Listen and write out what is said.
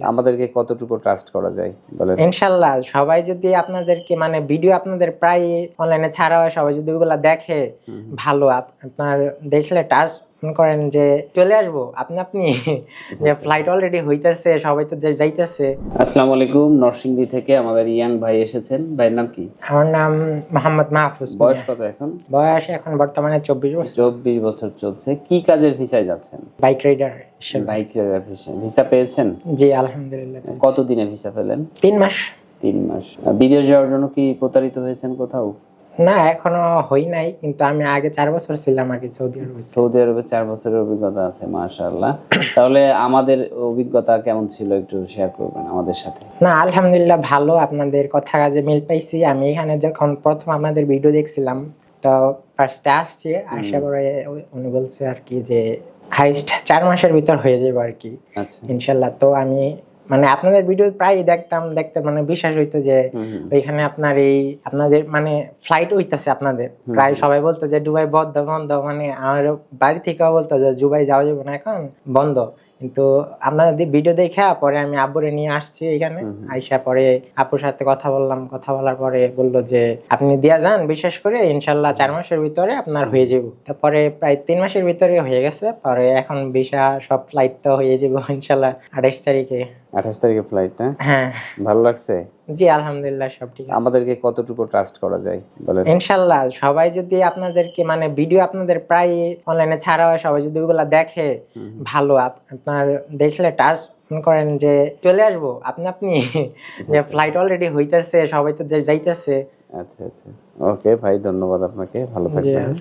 আমাদেরকে কতটুকু ট্রাস্ট করা যায় বলেন? ইনশাআল্লাহ সবাই যদি আপনাদেরকে মানে ভিডিও আপনাদের প্রায় অনলাইনে ছাড়া হয় সবাই যদি ওগুলা দেখে ভালো আপনার দেখলে টাচ করেন যে চলে আসব আপনি আপনি যে ফ্লাইট অলরেডি হইতেছে সবাই তো যাইতেছে। আসসালামু আলাইকুম নরসিংদী থেকে আমাদের ইয়াং ভাই এসেছেন। ভাইয়ের নাম কি? আমার নাম মোহাম্মদ মাহফুজ বয়স কত এখন? বয়স এখন বর্তমানে চব্বিশ বছর। চব্বিশ বছর চলছে। কি কাজের ভিসায় যাচ্ছেন? Bike rider bike visa. Visa পেয়েছেন? জি আলহামদুলিল্লাহ কতদিনে ভিসা পেলেন? তিন মাস। তিন মাস। বিদেশ যাওয়ার জন্য কি প্রতারিত হয়েছেন কোথাও? না এখনও হই নাই কিন্তু আমি আগে চার বছর ছিলাম আর কি সৌদি আরবে। সৌদি আরবে চার বছরের অভিজ্ঞতা আছে মাশাআল্লাহ। তাহলে আমাদের অভিজ্ঞতা কেমন ছিল একটু শেয়ার করবেন আমাদের সাথে? না আলহামদুলিল্লাহ ভালো আপনাদের কথা কাজে মিল পাইছি। আমি এখানে যখন প্রথম আপনাদের ভিডিও দেখছিলাম তো ফার্স্টে আসছি আসা পরে উ- উনি বলছে আর কি যে হাইস্ট চার মাসের ভিতর হয়ে যাবে আর কি। আচ্ছা। ইনশাল্লাহ তো আমি মানে আপনাদের ভিডিও প্রায় দেখতাম দেখতে মানে বিশ্বাস হইতো যে। ওইখানে আপনার এই আপনাদের মানে ফ্লাইট হইতাছে আপনাদের। প্রায় সবাই বলতো যে দুবাই বন্ধ বন্ধ মানে আমার বাড়ি থেকেও বলতো যে দুবাই যাওয়া যাবে না এখন বন্ধ। কিন্তু আপনাদের ভিডিও দেখে পরে আমি আব্বুরে নিয়ে আসছি এখানে। আইসা পরে আপুর সাথে কথা বললাম কথা বলার পরে বলল যে আপনি দিয়া যান বিশেষ করে ইনশাল্লাহ চার মাসের ভিতরে আপনার হয়ে যাব। তারপরে প্রায় তিন মাসের ভিতরে হয়ে গেছে। পরে এখন ভিসা সব ফ্লাইট তো হয়ে যাব ইনশাল্লাহ আঠাইশ তারিখে। আঠাশ তারিখে ফ্লাইট না হ্যাঁ। ভালো লাগছে? জি আলহামদুলিল্লাহ সব ঠিক আছে। আমাদেরকে কতটুকু ট্রাস্ট করা যায় বলেন? ইনশাল্লাহ সবাই যদি আপনাদেরকে মানে ভিডিও আপনাদের প্রায় অনলাইনে ছাড়া হয় সবাই যদি ওইগুলা দেখে ভালো। আপ- আপনার দেখলে টাচ করেন যে চলে আসব। আপনি আপনি যে ফ্লাইট অলরেডি হইতেছে সবাই তো যাইতেছে। আচ্ছা আচ্ছা। ওকে ভাই ধন্যবাদ আপনাকে। ভালো থাকবেন।